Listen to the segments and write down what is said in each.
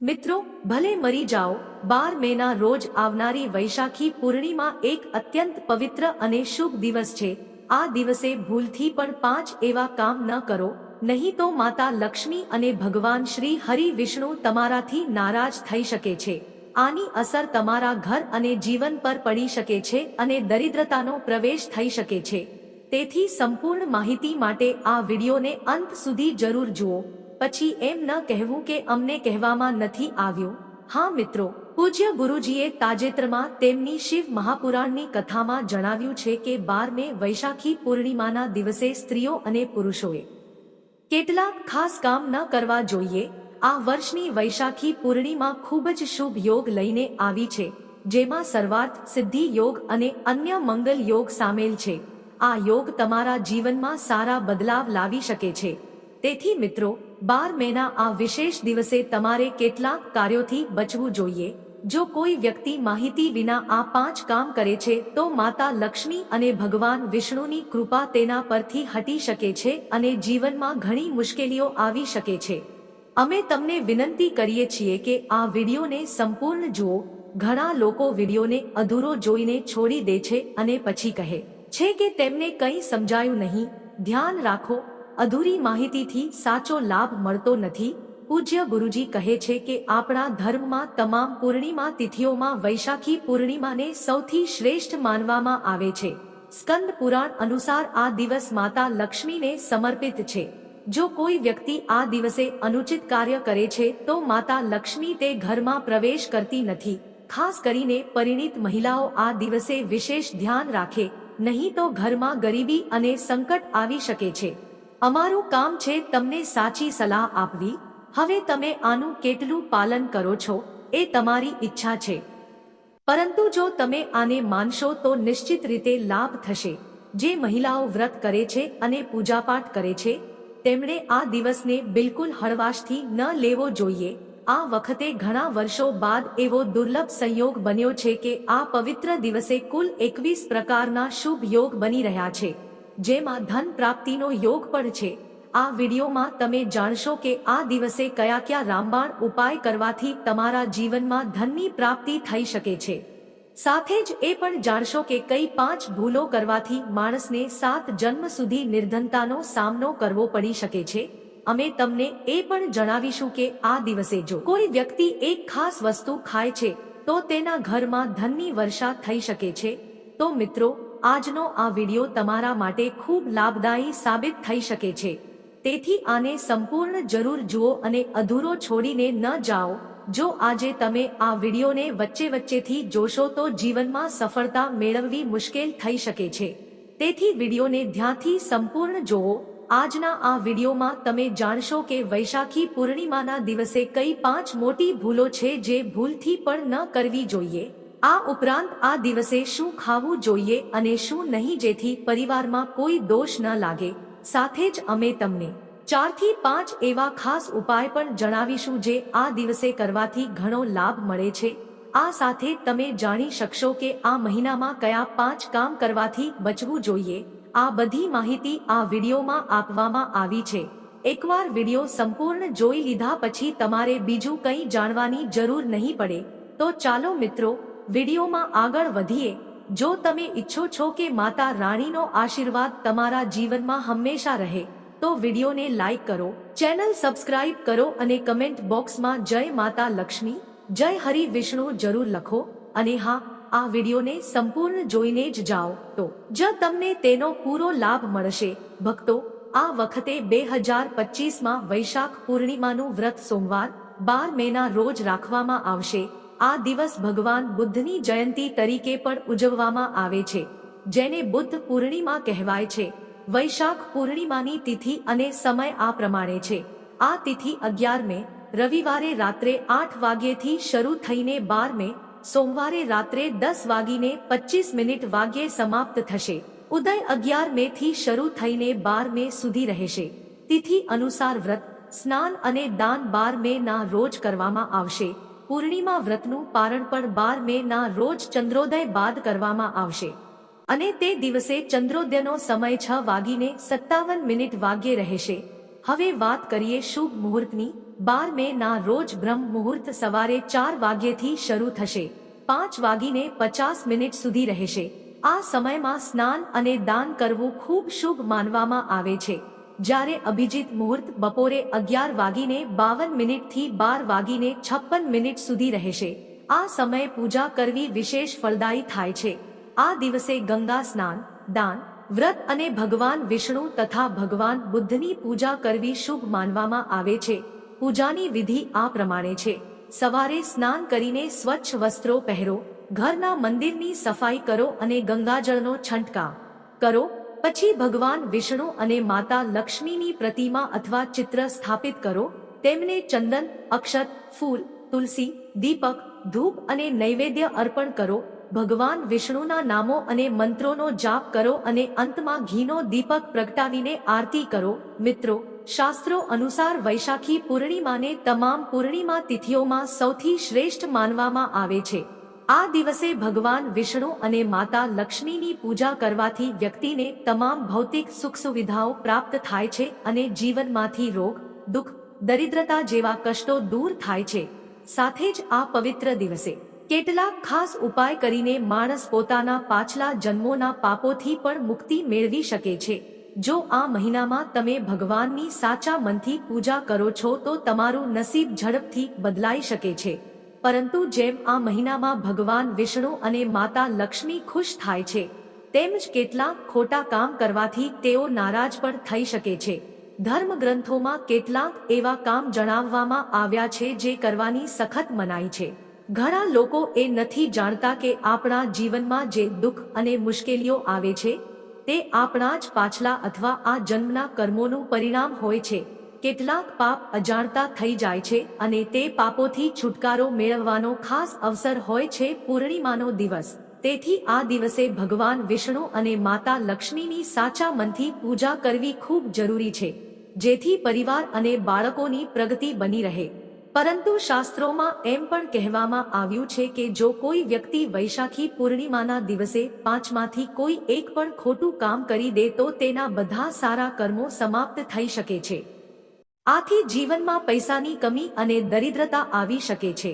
મિત્રો, ભલે મરી જાઓ, બાર મેના રોજ આવનારી વૈશાખી પૂર્ણિમા એક અત્યંત પવિત્ર અને શુભ દિવસ છે. આ દિવસે ભૂલથી પણ પાંચ એવા કામ ન કરો, નહીં તો માતા લક્ષ્મી અને ભગવાન શ્રી હરિ વિષ્ણુ તમારાથી નારાજ થઈ શકે છે. આની અસર તમારા ઘર અને જીવન પર પડી શકે છે અને દરિદ્રતાનો પ્રવેશ થઈ શકે છે. તેથી સંપૂર્ણ માહિતી માટે આ વિડીયોને અંત સુધી જરૂર જુઓ. પછી એમ ન કહેવું કે અમને કહેવામાં નથી આવ્યું. હા મિત્રો, પૂજ્ય ગુરુજીએ તાજેતરમાં તેમની શિવ મહાપુરાણની કથામાં જણાવ્યું છે કે બાર મે વૈશાખી પૂર્ણિમાના દિવસે સ્ત્રીઓ અને પુરુષોએ કેટલાક ખાસ કામ ન કરવા જોઈએ. આ વર્ષની વૈશાખી પૂર્ણિમા ખૂબ જ શુભ યોગ લઈને આવી છે, જેમાં સર્વાર્થ, સિદ્ધિ યોગ અને અન્ય મંગલ યોગ સામેલ છે. આ યોગ તમારા જીવનમાં સારા બદલાવ લાવી શકે છે. તેથી મિત્રો, બાર મેના આ વિશેષ દિવસે તમારે કેટલાક કાર્યોથી બચવું જોઈએ. જો કોઈ વ્યક્તિ માહિતી વિના આ પાંચ કામ કરે છે, તો માતા લક્ષ્મી અને ભગવાન વિષ્ણુની કૃપા તેના પરથી હટી શકે છે અને જીવનમાં ઘણી મુશ્કેલીઓ આવી શકે છે. અમે તમને વિનંતી કરીએ છીએ કે આ વિડીયોને સંપૂર્ણ જુઓ. ઘણા લોકો વિડીયોને અધૂરો જોઈને છોડી દે છે અને પછી કહે છે કે તેમને કંઈ સમજાયું નહીં. ધ્યાન રાખો અધૂરી માહિતીથી સાચો લાભ મળતો નથી. પૂજ્ય ગુરુજી કહે છે કે આપણા ધર્મમાં તમામ પૂર્ણિમા તિથિઓમાં વૈશાખી પૂર્ણિમાને સૌથી શ્રેષ્ઠ માનવામાં આવે છે. સ્કંદ પુરાણ અનુસાર આ દિવસ માતા લક્ષ્મીને સમર્પિત છે. જો કોઈ વ્યક્તિ આ દિવસે અનુચિત કાર્ય કરે છે, તો માતા લક્ષ્મી તે ઘરમાં પ્રવેશ કરતી નથી. ખાસ કરીને પરિણિત મહિલાઓ આ દિવસે વિશેષ ધ્યાન રાખે, નહીં તો ઘરમાં ગરીબી અને સંકટ આવી શકે છે. અમારું કામ છે તમને સાચી સલાહ આપવી. હવે તમે આનું કેટલું પાલન કરો છો, એ તમારી ઈચ્છા છે. પરંતુ જો તમે આને માનશો તો નિશ્ચિત રીતે લાભ થશે. જે મહિલાઓ વ્રત કરે છે અને પૂજાપાઠ કરે છે, તેમણે આ દિવસને બિલકુલ હળવાશથી ન લેવો જોઈએ. આ વખતે ઘણા વર્ષો બાદ એવો દુર્લભ સંયોગ બન્યો છે કે આ પવિત્ર દિવસે કુલ એકવીસ પ્રકારના શુભ યોગ બની રહ્યા છે. જેમાં ધન પ્રાપ્તિનો યોગ પણ છે. આ વિડીયોમાં તમે જાણશો કે આ દિવસે કયા કયા રામબાણ ઉપાય કરવાથી તમારા જીવનમાં ધનની પ્રાપ્તિ થઈ શકે છે. સાથે જ એ પણ જાણશો કે કઈ પાંચ ભૂલો કરવાથી માણસને સાત જન્મ સુધી નિર્ધનતાનો સામનો કરવો પડી શકે છે. અમે તમને એ પણ જણાવીશું કે આ દિવસે જો કોઈ વ્યક્તિ એક ખાસ વસ્તુ ખાય છે, તો તેના ઘરમાં ધનની વર્ષા થઈ શકે છે. તો મિત્રો આજનો આ વિડિયો તમારા માટે ખૂબ લાભદાયી સાબિત થઈ શકે છે. તેથી આને સંપૂર્ણ જરૂર જુઓ અને અધૂરો છોડીને ન જાઓ. જો આજે તમે આ વિડીયોને વચ્ચે વચ્ચેથી જોશો તો જીવનમાં સફળતા મેળવવી મુશ્કેલ થઈ શકે છે. તેથી વિડીયોને ધ્યાનથી સંપૂર્ણ જોવો આજના આ વિડીયોમાં તમે જાણશો કે વૈશાખી પૂર્ણિમાના દિવસે કઈ પાંચ મોટી ભૂલો છે જે ભૂલથી પણ ન કરવી જોઈએ. આ ઉપરાંત આ દિવસે શું ખાવું જોઈએ અને શું નહીં જેથી પરિવારમાં કોઈ દોષ ન લાગે, સાથે જ અમે તમને ચારથી પાંચ એવા ખાસ ઉપાય પણ જણાવીશું જે આ દિવસે કરવાથી ઘણો લાભ મળે છે. આ સાથે તમે જાણી શકશો કે આ મહિનામાં કયા પાંચ કામ કરવાથી બચવું જોઈએ. આ બધી માહિતી આ વિડીયોમાં આપવામાં આવી છે. એકવાર વીડિયો સંપૂર્ણ જોઈ લીધા પછી તમારે બીજું કંઈ જાણવાની જરૂર નહીં પડે. તો ચાલો મિત્રો વિડીયોમાં આગળ વધીએ, જો તમે ઈચ્છો છો કે માતા રાણીનો આશીર્વાદ તમારા જીવનમાં હંમેશા રહે, તો વિડીયોને લાઈક કરો, ચેનલ સબસ્ક્રાઇબ કરો અને કમેન્ટ બોક્સમાં જય માતા લક્ષ્મી, જય હરિ વિષ્ણુ જરૂર લખો, અને હા, આ વિડીયોને સંપૂર્ણ જોઈને જ જાઓ, તો જ તમને તેનો પૂરો લાભ મળશે. ભક્તો, આ વખતે બે હજાર પચીસમાં વૈશાખ પૂર્ણિમાનું વ્રત સોમવાર, બાર મેના રોજ રાખવામાં આવશે. આ દિવસ ભગવાન બુદ્ધની જયંતી તરીકે પણ ઉજવવામાં આવે છે, જેને બુદ્ધ પૂર્ણિમા કહેવાય છે. વૈશાખ પૂર્ણિમાની તિથિ અને સમય આ પ્રમાણે છે. આ તિથિ અગિયાર મે, રવિવારે રાત્રે આઠ વાગ્યેથી શરૂ થઈને બાર મે, સોમવારે રાત્રે દસ વાગીને પચીસ મિનિટ વાગ્યે સમાપ્ત થશે. ઉદય અગિયાર મે થી શરૂ થઈને બાર મે સુધી રહેશે. તિથિ અનુસાર વ્રત, સ્નાન અને દાન બાર મે ના રોજ કરવામાં આવશે. પૂર્ણિમા વ્રતનું પારણ પણ બાર મે ના રોજ ચંદ્રોદય બાદ કરવામાં આવશે. અને તે દિવસે ચંદ્રોદયનો સમય છ વાગીને સત્તાવન મિનિટ વાગ્યે રહેશે. હવે વાત કરીએ શુભ મુહૂર્તની. બાર મે ના રોજ બ્રહ્મ મુહૂર્ત સવારે ચાર વાગ્યેથી શરૂ થશે. પાંચ વાગીને પચાસ મિનિટ સુધી રહેશે. આ સમયમાં સ્નાન અને દાન કરવું ખૂબ શુભ માનવામાં આવે છે. જ્યારે અભિજીત મુહૂર્ત બપોરે અગિયાર વાગીને બાવન મિનિટથી બાર વાગીને છપ્પન મિનિટ સુધી રહેશે. આ સમયે પૂજા કરવી વિશેષ ફળદાયી થાય છે. આ દિવસે ગંગા સ્નાન, દાન, વ્રત અને ભગવાન વિષ્ણુ તથા ભગવાન બુદ્ધની પૂજા કરવી શુભ માનવામાં આવે છે. પૂજાની વિધિ આ પ્રમાણે છે. સવારે સ્નાન કરીને સ્વચ્છ વસ્ત્રો પહેરો, ઘરના મંદિરની સફાઈ કરો અને ગંગાજળનો છંટકાવ કરો. પછી ભગવાન વિષ્ણુ અને માતા લક્ષ્મીની પ્રતિમા અથવા ચિત્ર સ્થાપિત કરો. તેમને ચંદન, અક્ષત, ફૂલ, તુલસી, દીપક, ધૂપ અને નૈવેદ્ય અર્પણ કરો. ભગવાન વિષ્ણુના નામો અને મંત્રોનો જાપ કરો અને અંતમાં ઘીનો દીપક પ્રગટાવીને આરતી કરો. મિત્રો, શાસ્ત્રો અનુસાર વૈશાખી પૂર્ણિમાને તમામ પૂર્ણિમા તિથિઓમાં સૌથી શ્રેષ્ઠ માનવામાં આવે છે. આ દિવસે ભગવાન વિષ્ણુ અને માતા લક્ષ્મીની પૂજા કરવાથી વ્યક્તિને તમામ ભૌતિક સુખ સુવિધાઓ પ્રાપ્ત થાય છે અને જીવનમાંથી રોગ, દુઃખ, દરિદ્રતા જેવા કષ્ટો દૂર થાય છે. સાથે જ આ પવિત્ર દિવસે કેટલાક ખાસ ઉપાય કરીને માણસ પોતાના પાછલા જન્મોના પાપોથી પણ મુક્તિ મેળવી શકે છે. જો આ મહિનામાં તમે ભગવાનની સાચા મનથી પૂજા કરો છો તો તમારું નસીબ ઝડપથી બદલાઈ શકે છે. પરંતુ જેમ આ મહિનામાં ભગવાન વિષ્ણુ અને માતા લક્ષ્મી ખુશ થાય છે તેમજ કેટલાક ખોટા કામ કરવાથી તેઓ નારાજ પણ થઈ શકે છે. ધર્મ ગ્રંથોમાં કેટલાક એવા કામ જણાવવામાં આવ્યા છે જે કરવાની સખત મનાઈ છે. ઘણા લોકો એ નથી જાણતા કે આપણા જીવનમાં જે દુઃખ અને મુશ્કેલીઓ આવે છે, તે આપણા જ પાછલા અથવા આ જન્મના કર્મોનું પરિણામ હોય છે. કેટલાક પાપ અજાણતા થઈ જાય છે અને તે પાપોથી છુટકારો મેળવવાનો ખાસ અવસર હોય છે પૂર્ણિમાનો દિવસ. તેથી આ દિવસે ભગવાન વિષ્ણુ અને માતા લક્ષ્મીની સાચા મનથી પૂજા કરવી ખૂબ જરૂરી છે, જેથી પરિવાર અને બાળકોની પ્રગતિ બની રહે. પરંતુ શાસ્ત્રોમાં એમ પણ કહેવામાં આવ્યું છે કે જો કોઈ વ્યક્તિ વૈશાખી પૂર્ણિમાના દિવસે પાંચમાંથી કોઈ એક પણ ખોટું કામ કરી દે તો તેના બધા સારા કર્મો સમાપ્ત થઈ શકે છે. આથી જીવનમાં પૈસાની કમી અને દરિદ્રતા આવી શકે છે.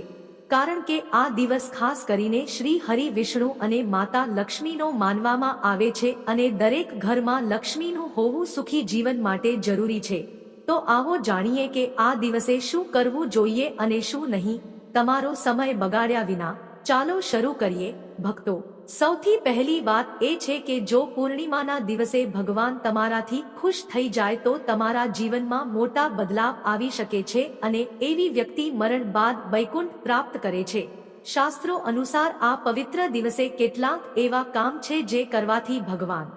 કારણ કે આ દિવસ ખાસ કરીને શ્રી હરિ વિષ્ણુ અને માતા લક્ષ્મીનો માનવામાં આવે છે અને દરેક ઘરમાં લક્ષ્મીનું હોવું સુખી જીવન માટે જરૂરી છે. તો આવો જાણીએ કે આ દિવસે શું કરવું જોઈએ અને શું નહીં. તમારો સમય બગાડ્યા વિના ચાલો શરૂ કરીએ. ભક્તો, સૌથી પહેલી વાત એ છે કે જો પૂર્ણિમાના દિવસે ભગવાન તમારાથી ખુશ થઈ જાય તો તમારા જીવનમાં મોટા બદલાવ આવી શકે છે અને એવી વ્યક્તિ મરણ બાદ વૈકુંઠ પ્રાપ્ત કરે છે. શાસ્ત્રો અનુસાર આ પવિત્ર દિવસે કેટલાક એવા કામ છે જે કરવાથી ભગવાન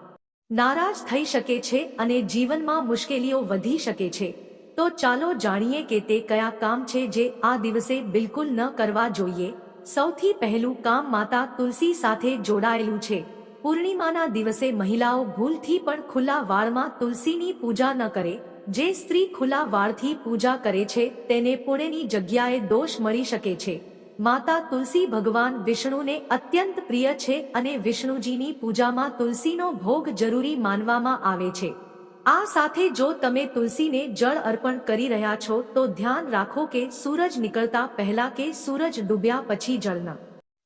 નારાજ થઈ શકે છે અને જીવનમાં મુશ્કેલીઓ વધી શકે છે. તો ચાલો જાણીએ કે તે કયા કામ છે જે આ દિવસે બિલકુલ ન કરવા જોઈએ. સૌથી પહેલું કામ માતા તુલસી સાથે જોડાયેલું છે. પૂર્ણિમાના દિવસે મહિલાઓ ભૂલથી પણ ખુલ્લા વાળમાં તુલસીની પૂજા ન કરે. જે સ્ત્રી ખુલ્લા વાળથી પૂજા કરે છે, તેને પુણેની જગ્યાએ દોષ મળી શકે છે. માતા તુલસી ભગવાન વિષ્ણુને અત્યંત પ્રિય છે અને વિષ્ણુજીની પૂજામાં તુલસીનો ભોગ જરૂરી માનવામાં આવે છે. આ સાથે જો તમે તુલસીને જળ અર્પણ કરી રહ્યા છો, તો ધ્યાન રાખો કે સૂરજ નીકળતા પહેલા કે સૂરજ ડૂબ્યા પછી જળના.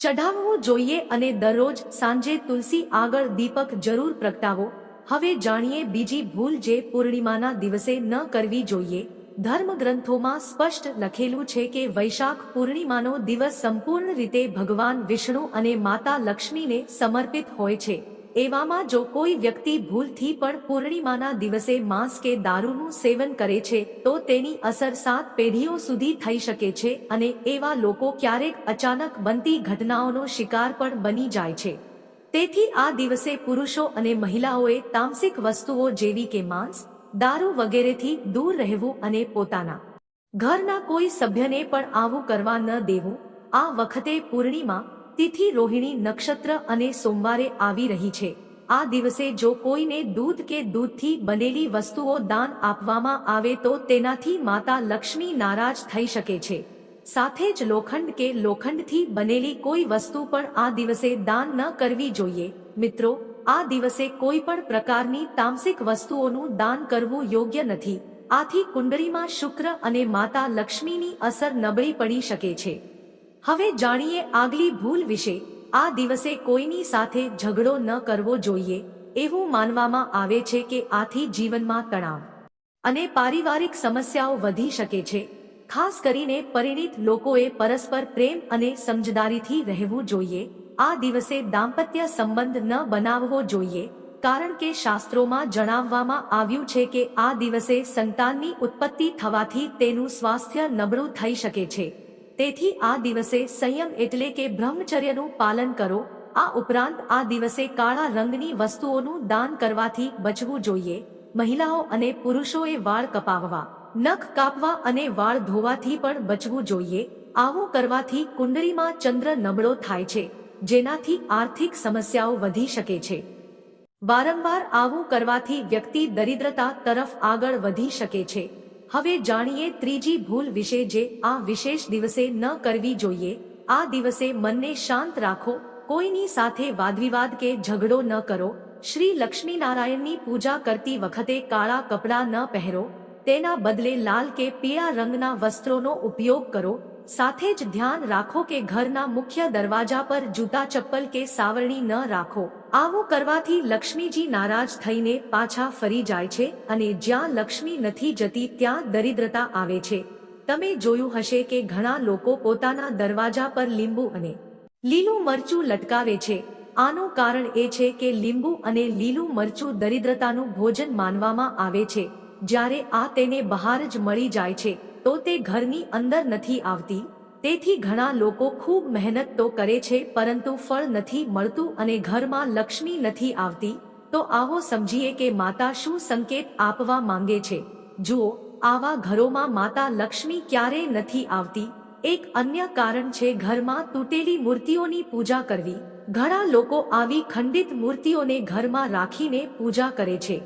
ચઢાવવું જોઈએ અને દરરોજ સાંજે તુલસી આગળ દીપક જરૂર પ્રગટાવો. હવે જાણીએ બીજી ભૂલ જે પૂર્ણિમાના દિવસે ન કરવી જોઈએ. ધર્મ ગ્રંથોમાં સ્પષ્ટ લખેલું છે કે વૈશાખ પૂર્ણિમાનો દિવસ સંપૂર્ણ રીતે ભગવાન વિષ્ણુ અને માતા લક્ષ્મીને સમર્પિત હોય છે. એવામાં જો કોઈ વ્યક્તિ ભૂલથી પણ પૂર્ણિમાના દિવસે માંસ કે દારૂનું સેવન કરે છે, તો તેની અસર સાત પેઢીઓ સુધી થઈ શકે છે અને એવા લોકો ક્યારેક અચાનક બનતી ઘટનાઓનો શિકાર પણ બની જાય છે. તેથી આ દિવસે પુરુષો અને મહિલાઓએ તામસિક વસ્તુઓ જેવી કે માંસ, દારૂ વગેરેથી દૂર રહેવું અને પોતાના ઘરના કોઈ સભ્યને પણ આવું કરવા ન દેવું. આ વખતે પૂર્ણિમા તિથિ રોહિણી નક્ષત્ર અને સોમવારે આવી રહી છે. આ દિવસે જો કોઈને દૂધ કે દૂધથી બનેલી વસ્તુઓ દાન આપવામાં આવે તો તેનાથી માતા લક્ષ્મી નારાજ થઈ શકે છે. સાથે જ લોખંડ કે લોખંડથી બનેલી કોઈ વસ્તુ પણ આ દિવસે દાન ન કરવી જોઈએ. મિત્રો, આ દિવસે કોઈ પણ પ્રકારની તામસિક વસ્તુઓનું દાન કરવું યોગ્ય નથી. આથી કુંડળીમાં શુક્ર અને માતા લક્ષ્મીની અસર નબળી પડી શકે છે. હવે જાણીએ આગલી ભૂલ વિશે. આ દિવસે કોઈની સાથે ઝઘડો ન કરવો જોઈએ, એવું માનવામાં આવે છે કે આથી જીવનમાં તણાવ અને પારિવારિક સમસ્યાઓ વધી શકે છે. ખાસ કરીને પરિણિત લોકોએ પરસ્પર પ્રેમ અને સમજદારીથી રહેવું જોઈએ. આ દિવસે દાંપત્ય સંબંધ ન બનાવવો જોઈએ, કારણ કે શાસ્ત્રોમાં જણાવવામાં આવ્યું છે કે આ દિવસે સંતાનની ઉત્પત્તિ થવાથી તેનું સ્વાસ્થ્ય નબળું થઈ શકે છે. તેથી આ દિવસે સંયમ એટલે કે બ્રહ્મચર્યનું પાલન કરો. આ ઉપરાંત આ દિવસે કાળા રંગની વસ્તુઓનું દાન કરવાથી બચવું જોઈએ. મહિલાઓ અને પુરુષોએ વાળ કપાવવા, નખ કાપવા અને વાળ ધોવાથી પણ બચવું જોઈએ. આવું કરવાથી કુંડળીમાં ચંદ્ર નબળો થાય છે, જેનાથી આર્થિક સમસ્યાઓ વધી શકે છે. વારંવાર આવું કરવાથી વ્યક્તિ દરિદ્રતા તરફ આગળ વધી શકે છે. હવે જાણીએ ત્રીજી ભૂલ વિશે જે આ વિશેષ દિવસે ન કરવી જોઈએ. આ દિવસે મનને શાંત રાખો, કોઈની સાથે વાદવિવાદ કે ઝઘડો ન કરો. શ્રી લક્ષ્મીનારાયણની પૂજા કરતી વખતે કાળા કપડાં ન પહેરો. તેના બદલે લાલ કે પીળા રંગના વસ્ત્રોનો ઉપયોગ કરો. સાથે જ ધ્યાન રાખો કે ઘરના મુખ્ય દરવાજા પર જૂતા ચપ્પલ કે સાવરણી ન રાખો. આવું કરવાથી લક્ષ્મીજી નારાજ થઈને પાછા ફરી જાય છે અને જ્યાં લક્ષ્મી નથી જતી ત્યાં દરિદ્રતા આવે છે. તમે જોયું હશે કે ઘણા લોકો પોતાના દરવાજા પર લીંબુ અને લીલું મરચું લટકાવે છે. આનું કારણ એ છે કે લીંબુ અને લીલું મરચું દરિદ્રતાનું ભોજન માનવામાં આવે છે. જ્યારે આ તેને બહાર જ મળી જાય છે. તો તે ઘરની અંદર નથી આવતી. તેથી ઘણા લોકો ખૂબ મહેનત તો કરે છે, પરંતુ ફળ નથી મળતું અને ઘરમાં લક્ષ્મી નથી આવતી. તો આવો સમજીએ કે માતા શું સંકેત આપવા માંગે છે. જુઓ, આવા ઘરોમાં માતા લક્ષ્મી ક્યારેય નથી આવતી. એક અન્ય કારણ છે, ઘરમાં તૂટેલી મૂર્તિઓની પૂજા કરવી. ઘણા લોકો આવી ખંડિત મૂર્તિઓને ઘરમાં રાખીને પૂજા કરે છે.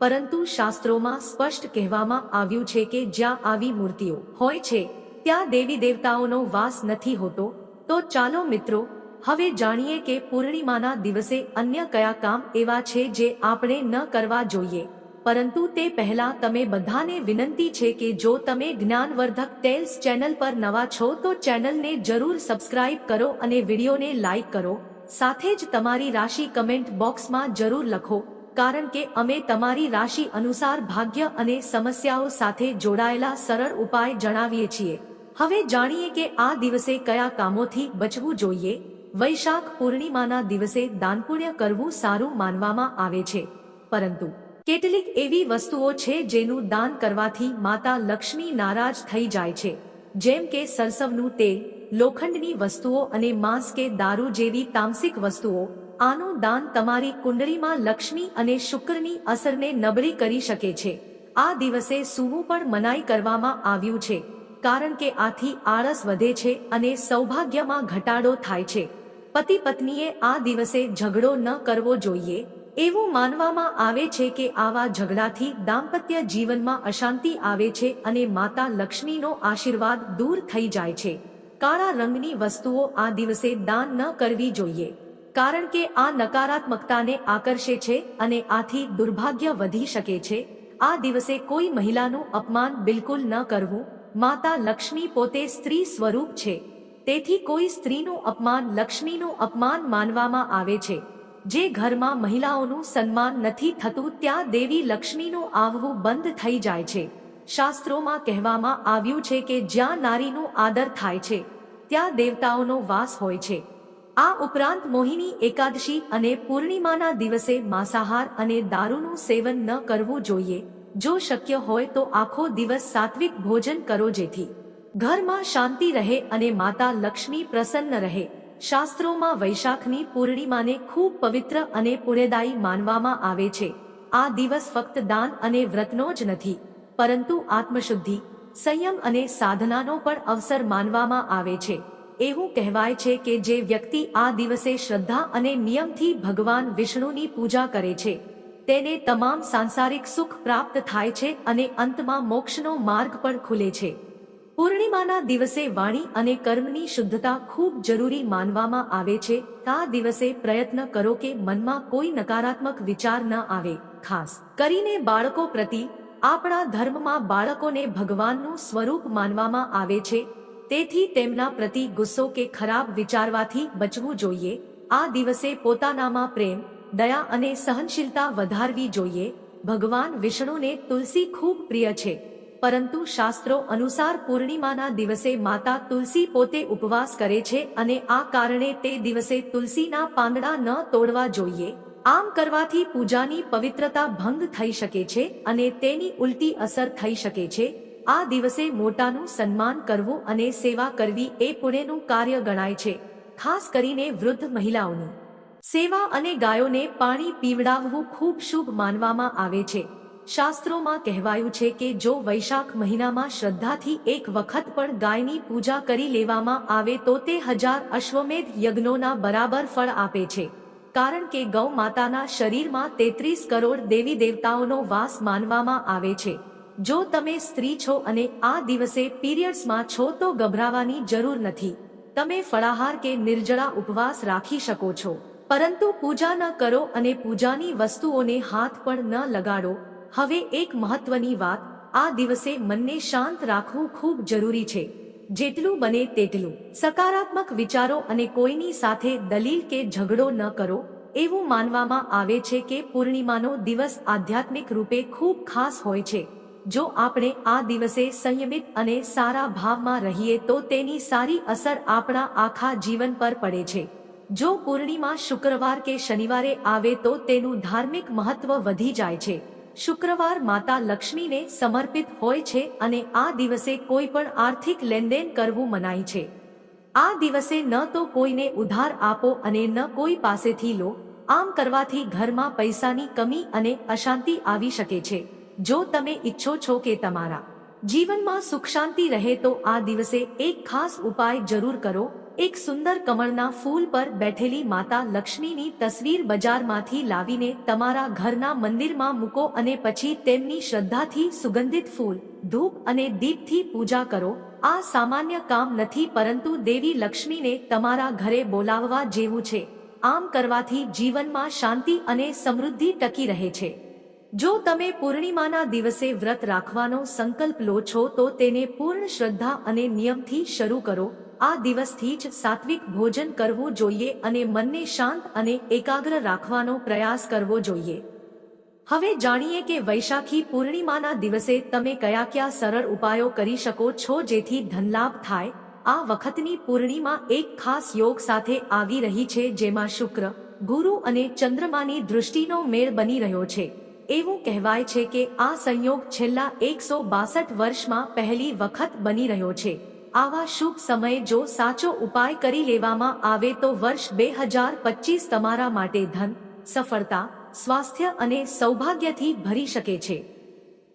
પરંતુ શાસ્ત્રોમાં સ્પષ્ટ કહેવામાં આવ્યું છે કે જ્યાં આવી મૂર્તિઓ હોય છે, ત્યાં દેવી દેવતાઓનો વાસ નથી હોતો. તો ચાલો મિત્રો, હવે જાણીએ કે પૂર્ણિમાના દિવસે અન્ય કયા કામ એવા છે જે આપણે ન કરવા જોઈએ. પરંતુ તે પહેલા તમે બધાને વિનંતી છે કે જો તમે જ્ઞાનવર્ધક ટેલ્સ ચેનલ પર નવા છો તો ચેનલને જરૂર સબસ્ક્રાઇબ કરો અને વિડીયોને લાઇક કરો. સાથે જ તમારી રાશિ કમેન્ટ બોક્સમાં જરૂર લખો. કારણ કે અમે તમારી રાશિ અનુસાર ભાગ્ય અને સમસ્યાઓ સાથે જોડાયેલા સરળ ઉપાય જણાવીએ છીએ. હવે જાણીએ કે આ દિવસે કયા કામોથી બચવું જોઈએ? વૈશાખ પૂર્ણિમાના દિવસે દાનપુણ્ય કરવું સારું માનવામાં આવે છે. પરંતુ કેટલીક એવી વસ્તુઓ છે જેનું દાન કરવાથી માતા લક્ષ્મી નારાજ થઈ જાય છે. જેમ કે સરસવનું તેલ, લોખંડની વસ્તુઓ અને માંસ કે દારૂ જેવી તામસિક વસ્તુઓ આનું દાન તમારી કુંડળીમાં લક્ષ્મી અને શુક્રની અસરને નબળી કરી શકે છે. આ દિવસે સૂવું પણ મનાઈ કરવામાં આવ્યું છે, કારણ કે આથી આળસ વધે છે અને સૌભાગ્યમાં ઘટાડો થાય છે. પતિ પત્નીએ આ દિવસે ઝઘડો ન કરવો જોઈએ, એવું માનવામાં આવે છે કે આવા ઝઘડાથી દાંપત્ય જીવનમાં અશાંતિ આવે છે અને માતા લક્ષ્મીનો આશીર્વાદ દૂર થઈ જાય છે. કાળા રંગની વસ્તુઓ આ દિવસે દાન ન કરવી જોઈએ. કારણ કે આ નકારાત્મકતાને આકર્ષે છે અને આથી દુર્ભાગ્ય વધી શકે છે. આ દિવસે કોઈ મહિલાનું અપમાન બિલકુલ ન કરવું. માતા લક્ષ્મી પોતે સ્ત્રી સ્વરૂપ છે. તેથી કોઈ સ્ત્રીનું અપમાન લક્ષ્મીનું અપમાન માનવામાં આવે છે. જે ઘરમાં મહિલાઓનું સન્માન નથી થતું ત્યાં દેવી લક્ષ્મીનું આવવું બંધ થઈ જાય છે. શાસ્ત્રોમાં કહેવામાં આવ્યું છે કે જ્યાં નારીનું આદર થાય છે, ત્યાં દેવતાઓનો વાસ હોય છે. આ ઉપરાંત મોહિની એકાદશી અને પૂર્ણિમાના દિવસે માંસાહાર અને દારૂનું સેવન ન કરવું જોઈએ. જો શક્ય હોય તો આખો દિવસ સાત્વિક ભોજન કરો જેથી ઘરમાં શાંતિ રહે અને માતા લક્ષ્મી પ્રસન્ન રહે. શાસ્ત્રોમાં વૈશાખની પૂર્ણિમાને ખૂબ પવિત્ર અને પુણ્યદાયી માનવામાં આવે છે. આ દિવસ ફક્ત દાન અને વ્રતનો જ નથી, પરંતુ આત્મશુદ્ધિ, સંયમ અને સાધનાનો પણ અવસર માનવામાં આવે છે. એવું કહેવાય છે કે જે વ્યક્તિ આ દિવસે શ્રદ્ધા અને નિયમથી ભગવાન વિષ્ણુની પૂજા કરે છે, તેને તમામ સાંસારિક સુખ પ્રાપ્ત થાય છે અને અંતમાં મોક્ષનો માર્ગ પણ ખુલે છે. પૂર્ણિમાના દિવસે વાણી અને કર્મની શુદ્ધતા ખૂબ જરૂરી માનવામાં આવે છે. આ દિવસે પ્રયત્ન કરો કે મનમાં કોઈ નકારાત્મક વિચાર ન આવે. ખાસ કરીને બાળકો પ્રતિ આપણા ધર્મમાં બાળકોને ભગવાનનું સ્વરૂપ માનવામાં આવે છે. તેથી તેમના પ્રતિ ગુસ્સો કે ખરાબ વિચારવાથી બચવું જોઈએ. આ દિવસે પોતાનામાં પ્રેમ, દયા અને સહનશીલતા વધારવી જોઈએ. ભગવાન વિષ્ણુને તુલસી ખૂબ પ્રિય છે. પરંતુ શાસ્ત્રો અનુસાર પૂર્ણિમાના દિવસે માતા તુલસી પોતે ઉપવાસ કરે છે અને આ કારણે તે દિવસે તુલસીના પાંદડા ન તોડવા જોઈએ. આમ કરવાથી પૂજાની પવિત્રતા ભંગ થઈ શકે છે અને તેની ઉલટી અસર થઈ શકે છે. આ દિવસે મોટાનું સન્માન કરવું અને સેવા કરવી એ પુણ્યનું કાર્ય ગણાય છે, ખાસ કરીને વૃદ્ધ મહિલાઓની. સેવા અને ગાયોને પાણી પીવડાવવું ખૂબ શુભ માનવામાં આવે છે. શાસ્ત્રોમાં કહેવાયું છે કે જો વૈશાખ મહિનામાં શ્રદ્ધાથી એક વખત પણ ગાયની પૂજા કરી લેવામાં આવે તો તે હજાર અશ્વમેધ યજ્ઞોના બરાબર ફળ આપે છે. કારણ કે ગૌ માતાના શરીરમાં તેત્રીસ કરોડ દેવી દેવતાઓનો વાસ માનવામાં આવે છે. જો તમે સ્ત્રી છો અને આ દિવસે પીરિયડ્સમાં છો તો ગભરાવાની જરૂર નથી. તમે ફળાહાર કે નિર્જળા ઉપવાસ રાખી શકો છો. પરંતુ પૂજા ન કરો અને પૂજાની વસ્તુઓને હાથ પણ ન લગાડો. હવે એક મહત્વની વાત, આ દિવસે મનને શાંત રાખવું ખૂબ જરૂરી છે. જેટલું બને તેટલું. સકારાત્મક વિચારો અને કોઈની સાથે દલીલ કે ઝઘડો ન કરો. એવું માનવામાં આવે છે કે પૂર્ણિમાનો દિવસ આધ્યાત્મિક રૂપે ખૂબ ખાસ હોય છે. જો આપણે આ દિવસે સંયમિત અને સારા ભાવમાં રહીએ તો તેની સારી અસર આપણા આખા જીવન પર પડે છે. જો પૂર્ણિમા શુક્રવાર કે શનિવારે આવે તો તેનું ધાર્મિક મહત્વ વધી જાય છે. શુક્રવાર માતા લક્ષ્મીને સમર્પિત હોય છે અને આ દિવસે કોઈ પણ આર્થિક લેનદેન કરવું મનાય છે. આ દિવસે ન તો કોઈને ઉધાર આપો અને ન કોઈ પાસેથી લો. આમ કરવાથી ઘરમાં પૈસાની કમી અને અશાંતિ આવી શકે છે. જો તમે ઈચ્છો છો કે તમારા જીવનમાં સુખ શાંતિ રહે તો આ દિવસે એક ખાસ ઉપાય જરૂર કરો. એક સુંદર કમળના ફૂલ પર બેઠેલી માતા લક્ષ્મીની તસવીર બજારમાંથી લાવીને તમારા ઘરના મંદિરમાં મૂકો અને પછી તેમની શ્રદ્ધાથી સુગંધિત ફૂલ, ધૂપ અને દીપથી પૂજા કરો. આ સામાન્ય કામ નથી પરંતુ દેવી લક્ષ્મીને તમારા ઘરે બોલાવવા જેવું છે. આમ કરવાથી જીવનમાં શાંતિ અને સમૃદ્ધિ ટકી રહે છે. જો તમે પૂર્ણિમાના દિવસે વ્રત રાખવાનો સંકલ્પ લો છો તો તેને પૂર્ણ શ્રદ્ધા અને નિયમથી શરૂ કરો. આ દિવસથી જ સાત્વિક ભોજન કરવું જોઈએ અને મનને શાંત અને એકાગ્ર રાખવાનો પ્રયાસ કરવો જોઈએ. હવે જાણીએ કે વૈશાખી પૂર્ણિમાના દિવસે તમે કયા કયા સરળ ઉપાયો કરી શકો છો જેથી ધનલાભ થાય. આ વખતની પૂર્ણિમા એક ખાસ યોગ સાથે આવી રહી છે જેમાં શુક્ર, ગુરુ અને ચંદ્રમાની દૃષ્ટિનો મેળ બની રહ્યો છે. એવું કહેવાય છે કે આ સંયોગ છેલ્લા એકસો બાસઠ વર્ષમાં પહેલી વખત બની રહ્યો છે. આવા શુભ સમયે જો સાચો ઉપાય કરી લેવામાં આવે તો વર્ષ બે હજાર પચીસ તમારા માટે ધન, સફળતા, સ્વાસ્થ્ય અને સૌભાગ્યથી ભરી શકે છે.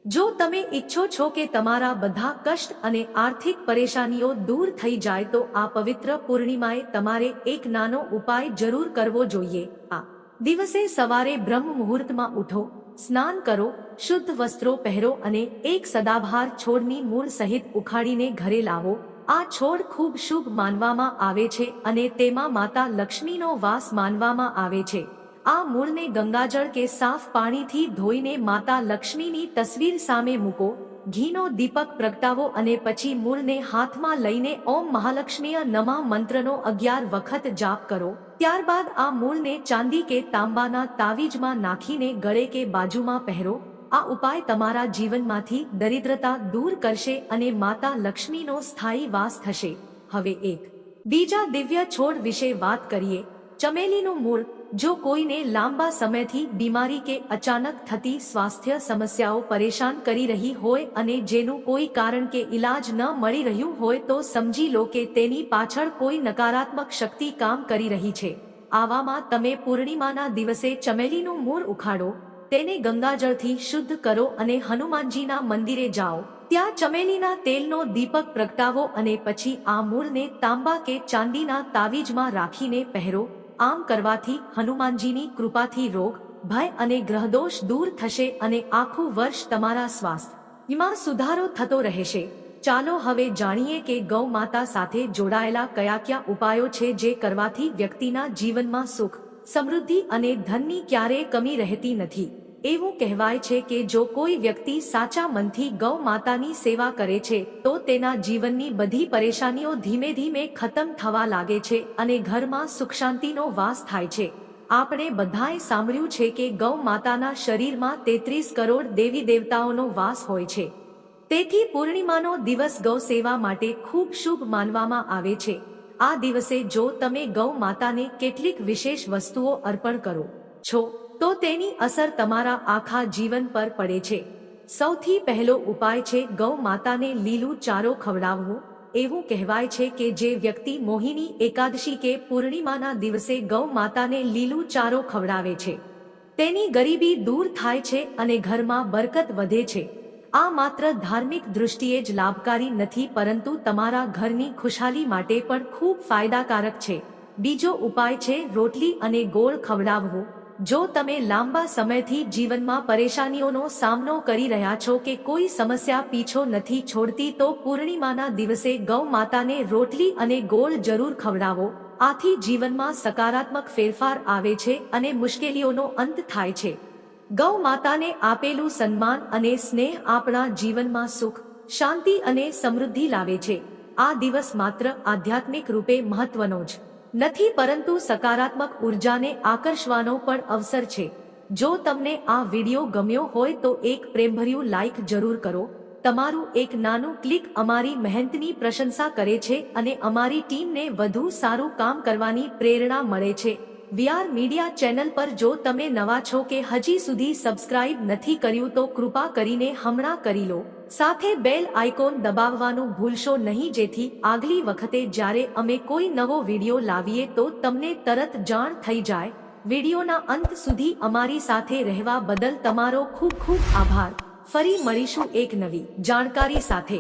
જો તમે ઈચ્છો છો કે તમારા બધા કષ્ટ અને આર્થિક પરેશાનીઓ દૂર થઈ જાય તો આ પવિત્ર પૂર્ણિમાએ તમારે એક નાનો ઉપાય જરૂર કરવો જોઈએ. આ દિવસે સવારે બ્રહ્મ મુહૂર્તમાં ઉઠો સ્નાન કરો, શુદ્ધ વસ્ત્રો પહેરો અને એક સદાભાર છોડની મૂળ સહિત ઉખાડીને ઘરે લાવો. આ છોડ ખૂબ શુભ માનવામાં આવે છે અને તેમાં માતા લક્ષ્મીનો વાસ માનવામાં આવે છે. આ મૂળને ગંગાજળ કે સાફ પાણીથી ધોઈને માતા લક્ષ્મીની તસવીર સામે મૂકો. ઘીનો દીપક પ્રગટાવો અને પછી મૂળને હાથમાં લઈને ઓમ મહાલક્ષ્મીય નમા મંત્રનો અગિયાર વખત જાપ કરો. ત્યારબાદ આ મૂળને ચાંદી કે તાંબાના તાવીજમાં નાખીને ગળે કે બાજુમાં પહેરો. આ ઉપાય તમારા જીવનમાંથી દરિદ્રતા દૂર કરશે અને માતા લક્ષ્મીનો સ્થાયી વાસ થશે. હવે એક. બીજા દિવ્ય છોડ વિશે વાત કરીએ. ચમેલીનું મૂળ જો કોઈને લાંબા સમયથી બીમારી કે અચાનક થતી સ્વાસ્થ્ય સમસ્યાઓ પરેશાન કરી રહી હોય અને જેનું કોઈ કારણ કે ઈલાજ ન મળી રહ્યું હોય તો સમજી લો કે તેની પાછળ કોઈ નકારાત્મક શક્તિ કામ કરી રહી છે. આવામાં તમે પૂર્ણિમાના દિવસે ચમેલીનું મૂળ ઉખાડો, તેને ગંગાજળથી શુદ્ધ કરો અને હનુમાનજીના મંદિરે જાઓ. ત્યાં ચમેલીના તેલનો દીપક પ્રગટાવો અને પછી આ મૂળને તાંબા કે ચાંદીના તાવીજમાં રાખીને પહેરો. આમ કરવાથી હનુમાનજીની કૃપાથી રોગ, ભય અને ગ્રહદોષ દૂર થશે અને આખું વર્ષ તમારા સ્વાસ્થ્યમાં સુધારો થતો રહેશે. ચાલો હવે જાણીએ કે ગૌ માતા સાથે જોડાયેલા કયા કયા ઉપાયો છે જે કરવાથી વ્યક્તિના જીવનમાં સુખ, સમૃદ્ધિ અને ધનની ક્યારેય કમી રહેતી નથી. એવું કહેવાય છે કે જો કોઈ વ્યક્તિ સાચા મનથી ગૌ માતાની સેવા કરે છે, તો તેના જીવનની બધી પરેશાનીઓ ધીમે ધીમે ખતમ થવા લાગે છે અને ઘરમાં સુખ શાંતિનો વાસ થાય છે. આપણે બધાએ સાંભળ્યું છે કે ગૌ માતાના શરીરમાં તેત્રીસ કરોડ દેવી દેવતાઓનો વાસ હોય છે. તેથી પૂર્ણિમાનો દિવસ ગૌ સેવા માટે ખૂબ શુભ માનવામાં આવે છે. આ દિવસે જો તમે ગૌ માતાને કેટલીક વિશેષ વસ્તુઓ અર્પણ કરો, છો તો તેની અસર તમારા આખા જીવન પર પડે છે. સૌથી પહેલો ઉપાય છે ગૌ માતાને લીલું ચારો ખવડાવવું. એવું કહેવાય છે કે જે વ્યક્તિ મોહિની, એકાદશી કે પૂર્ણિમાના દિવસે ગૌ માતાને લીલું ચારો ખવડાવે છે. તેની ગરીબી દૂર થાય છે અને ઘરમાં બરકત વધે છે. આ માત્ર ધાર્મિક દૃષ્ટિએ જ લાભકારી નથી, પરંતુ તમારા ઘરની ખુશાલી માટે પણ ખૂબ ફાયદાકારક છે. બીજો ઉપાય છે રોટલી અને ગોળ ખવડાવવું. જો તમે લાંબા સમયથી જીવનમાં પરેશાનીઓનો સામનો કરી રહ્યા છો કે કોઈ સમસ્યા પીછો નથી છોડતી, તો પૂર્ણિમાના દિવસે ગૌ માતાને રોટલી અને ગોળ જરૂર ખવડાવો. આથી જીવનમાં સકારાત્મક ફેરફાર આવે છે અને મુશ્કેલીઓનો અંત થાય છે. ગૌ માતાને આપેલું સન્માન અને સ્નેહ આપણા જીવનમાં સુખ, શાંતિ અને સમૃદ્ધિ લાવે છે. આ દિવસ માત્ર આધ્યાત્મિક રૂપે મહત્વનો જ નથી પરંતુ સકારાત્મક ઉર્જાને આકર્ષવાનો પણ અવસર છે. જો તમને આ વિડિયો ગમ્યો હોય તો એક પ્રેમભર્યું લાઈક જરૂર કરો. તમારું એક નાનું ક્લિક અમારી મહેનતની પ્રશંસા કરે છે અને અમારી ટીમને વધુ સારું કામ કરવાની પ્રેરણા મળે છે. વીઆર મીડિયા ચેનલ પર જો તમે નવા છો કે હજી સુધી સબસ્ક્રાઇબ નથી કર્યું તો કૃપા કરીને હમણાં કરી લો. સાથે બેલ આઇકોન દબાવવાનું ભૂલશો નહીં. જેથી આગલી વખતે જ્યારે અમે કોઈ નવો વિડિયો લાવીએ તો તમને તરત જાણ થઈ જાય. વિડિયોના અંત સુધી અમારી સાથે રહેવા બદલ તમારો ખૂબ ખૂબ આભાર. ફરી મળીશું એક નવી જાણકારી સાથે.